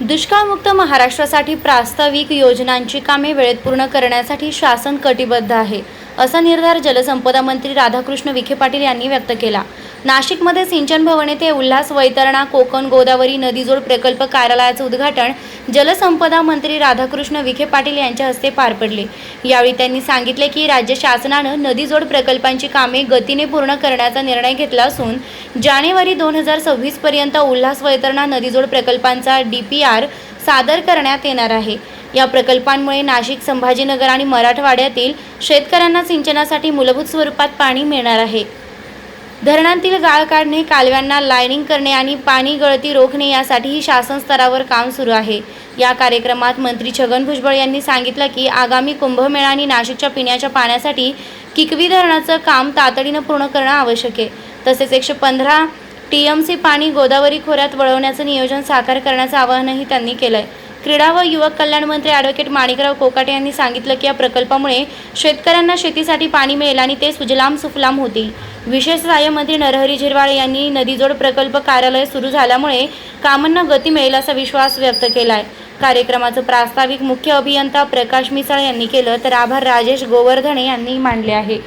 दुष्काळमुक्त महाराष्ट्रासाठी प्रास्ताविक योजनांची कामे वेळेत पूर्ण करण्यासाठी शासन कटिबद्ध आहे. असा निर्धार जलसंपदा मंत्री राधाकृष्ण विखे पाटील यांनी व्यक्त केला. नाशिकमध्ये सिंचन भवन येथे उल्हास वैतरणा कोकण गोदावरी नदीजोड प्रकल्प कार्यालयाचं उद्घाटन जलसंपदा मंत्री राधाकृष्ण विखे पाटील यांच्या हस्ते पार पडले. यावेळी त्यांनी सांगितले की राज्य शासनानं नदीजोड प्रकल्पांची कामे गतीने पूर्ण करण्याचा निर्णय घेतला असून जानेवारी दोन हजार सव्वीसपर्यंत उल्हास वैतरणा नदीजोड प्रकल्पांचा डी पी आर सादर करण्यात येणार आहे. या प्रकल्पांमुळे नाशिक संभाजीनगर आणि मराठवाड्यातील शेतकऱ्यांना सिंचनासाठी मूलभूत स्वरूपात पाणी मिळणार आहे. धरणांतील गाळ काढणे कालव्यांना लायनिंग करणे आणि पाणी गळती रोखणे यासाठीही शासन स्तरावर काम सुरू आहे. या कार्यक्रमात मंत्री छगन भुजबळ यांनी सांगितलं की आगामी कुंभमेळा आणि नाशिकच्या पिण्याच्या पाण्यासाठी किकवी धरणाचं काम तातडीनं पूर्ण करणं आवश्यक आहे. तसेच एकशे पंधरा टी एम सी पाणी गोदावरी खोऱ्यात वळवण्याचं नियोजन साकार करण्याचं आवाहनही त्यांनी केलंय. क्रीडा व युवक कल्याण मंत्री ॲडव्होकेट माणिकराव कोकाटे यांनी सांगितलं की या प्रकल्पामुळे शेतकऱ्यांना शेतीसाठी पाणी मिळेल आणि ते सुजलाम सुफलाम होतील. विशेष सहाय्य मंत्री नरहरी झिरवाळ यांनी नदीजोड प्रकल्प कार्यालय सुरू झाल्यामुळे कामांना गती मिळेल असा विश्वास व्यक्त केला आहे कार्यक्रमाचं प्रास्ताविक मुख्य अभियंता प्रकाश मिसाळ यांनी केलं तर आभार राजेश गोवर्धने यांनी मांडले आहे.